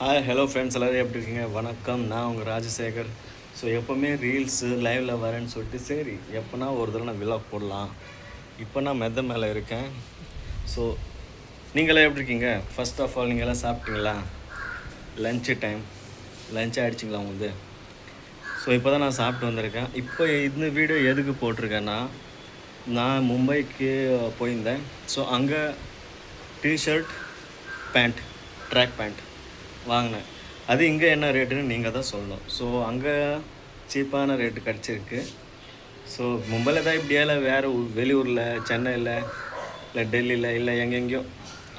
Hi hello friends எல்லோரும் எப்படி இருக்கீங்க? வணக்கம். நான் உங்கள் ராஜசேகர். ஸோ எப்போவுமே ரீல்ஸு லைவில் வரேன்னு சொல்லிட்டு சரி எப்போனா ஒரு தடவை நான் விழா போடலாம். இப்போ நான் மெத்த மேலே இருக்கேன். ஸோ நீங்களாம் எப்படி இருக்கீங்க? ஃபஸ்ட் ஆஃப் ஆல் நீங்களாம் சாப்பிட்டீங்களா? லஞ்சு டைம் லஞ்ச் ஆகிடுச்சிங்களா உங்களுக்கு? ஸோ இப்போ தான் நான் சாப்பிட்டு வந்திருக்கேன். இப்போ இந்த வீடியோ எதுக்கு போட்டிருக்கேன்னா நான் மும்பைக்கு போயிருந்தேன். ஸோ அங்கே டிஷர்ட் பேண்ட் ட்ராக் பேண்ட் வாங்கினேன். அது இங்கே என்ன ரேட்டுன்னு நீங்கள் தான் சொல்லணும். ஸோ அங்கே சீப்பான ரேட்டு கிடச்சிருக்கு. ஸோ மும்பையில் தான் இப்படியா இல்லை வேறு வெளியூரில் சென்னையில் இல்லை டெல்லியில் இல்லை எங்கெங்கேயோ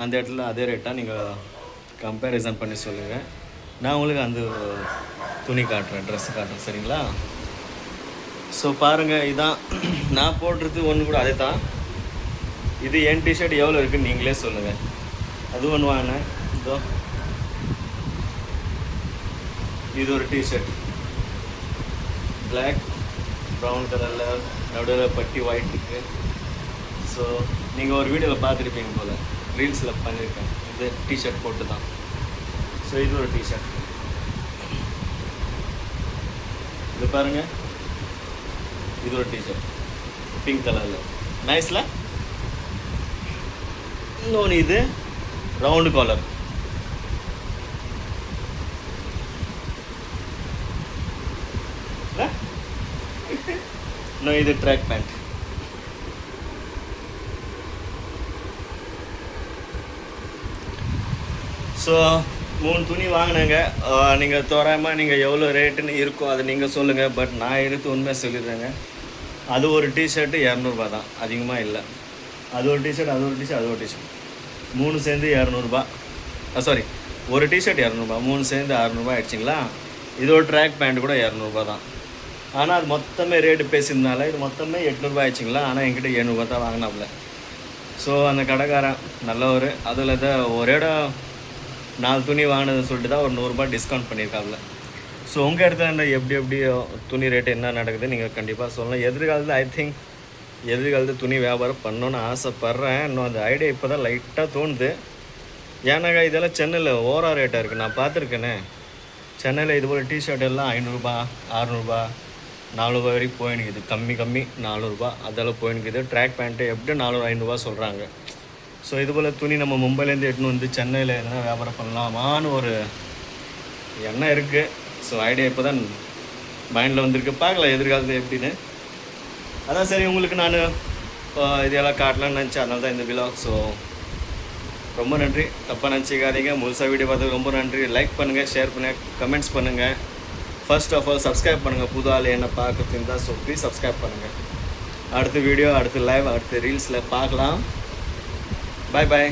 அந்த இடத்துல அதே ரேட்டாக நீங்கள் கம்பேரிசன் பண்ணி சொல்லுங்கள் நான் உங்களுக்கு அந்த துணி காட்டுறேன் ட்ரெஸ் காட்டுறேன் சரிங்களா? ஸோ பாருங்கள் இதான். நான் போடுறது ஒன்று கூட அதே தான் இது என் டிஷர்ட் எவ்வளோ இருக்குன்னு நீங்களே சொல்லுங்கள் அது ஒன்று வாங்கினேன். இதோ. இது ஒரு டிஷர்ட் பிளாக் ப்ரௌன் கலரில் நடுவில் பட்டி ஒயிட் இருக்கு. ஸோ நீங்கள் ஒரு வீடியோவில் பார்த்துருப்பீங்க போல். ரீல்ஸில் பண்ணியிருக்கேன் இது டிஷர்ட் போட்டு தான். ஸோ இது ஒரு டிஷர்ட் இது பாருங்க. இது ஒரு டிஷர்ட் பிங்க் கலரில் நைஸில் இன்னொன்று இது. ரவுண்டு காலர் இன்னும் இது ட்ராக் பேண்ட் ஸோ மூணு துணி வாங்கினேங்க. நீங்கள் தோராயமாக நீங்கள் எவ்வளோ ரேட்டுன்னு இருக்கும் அதை நீங்கள் சொல்லுங்கள் பட் நான் எடுத்து உண்மை சொல்லிடுறேங்க. அது ஒரு டிஷர்ட்டு இரநூறுபா தான். அதிகமாக இல்லை. அது ஒரு டிஷர்ட் அது ஒரு டிஷர்ட் அது ஒரு டிஷர்ட் மூணு சேர்ந்து இரநூறுபா. சாரி ஒரு டிஷர்ட் இரநூறுபா. மூணு சேர்ந்து அறநூறுபா ஆயிடுச்சிங்களா? இது ஒரு ட்ராக் பேண்ட் கூட இரநூறுபா தான். ஆனால் அது மொத்தமே ரேட்டு பேசியிருந்தால இது மொத்தமே எட்நூறுபா ஆயிடுச்சுங்களா? ஆனால் என்கிட்ட எழுநூறுபா தான் வாங்கினாப்புல. ஸோ அந்த கடைக்காரன் நல்ல ஒரு அதில் தான் ஒரே இடம் நாலு துணி வாங்கினதை சொல்லிட்டு தான் ஒரு நூறுரூபா டிஸ்கவுண்ட் பண்ணியிருக்காப்புல. ஸோ உங்கள் இடத்துல என்ன எப்படி எப்படி துணி ரேட்டு என்ன நடக்குது? நீங்கள் கண்டிப்பாக சொல்லலாம் எதிர்காலத்தில் ஐ திங்க் எதிர்காலத்தில் துணி வியாபாரம் பண்ணணும்னு ஆசைப்பட்றேன். இன்னும் அந்த ஐடியா இப்போ தான் லைட்டாக தோணுது. ஏன்னாக்கா இதெல்லாம் சென்னையில் ஓரா ரேட்டாக இருக்குது நான் பார்த்துருக்கேனே. சென்னையில் இது போல் டிஷர்ட் எல்லாம் ஐநூறுரூபா அறநூறுபா நானூறுபா வரைக்கும் போயினுக்குது கம்மி கம்மி நானூறுரூபா அதெல்லாம் போயினுக்குது ட்ராக் பேண்ட்டு எப்படி நானூறு ஐநூறுரூவா சொல்கிறாங்க ஸோ இது போல் துணி நம்ம மும்பைலேருந்து எடுத்துன்னு வந்து சென்னையில் எதனா வியாபாரம் பண்ணலாமான்னு ஒரு எண்ணம் இருக்குது ஸோ ஐடியா இப்போ தான் மைண்டில் வந்திருக்கு. பார்க்கலாம் எதிர்காலத்தில் எப்படின்னு. அதான் சரி உங்களுக்கு நான் இதெல்லாம் காட்டலாம்னு நினச்சேன். அதனால தான் இந்த விலாக் ஸோ ரொம்ப நன்றி. தப்பாக நினச்சிக்காதீங்க. முழுசாக வீடியோ பார்த்ததுக்கு ரொம்ப நன்றி. லைக் பண்ணுங்கள் ஷேர் பண்ணுங்கள் கமெண்ட்ஸ் பண்ணுங்கள் ஃபர்ஸ்ட் ஆஃப் ஆல் சப்ஸ்கிரைப் பண்ணுங்கள் புது ஆள் என்ன பார்க்குறது இருந்தால் ஸோ ப்ளீஸ் சப்ஸ்கிரைப் பண்ணுங்கள் அடுத்த வீடியோ அடுத்த லைவ் அடுத்த ரீல்ஸில் பார்க்கலாம். பாய் பாய்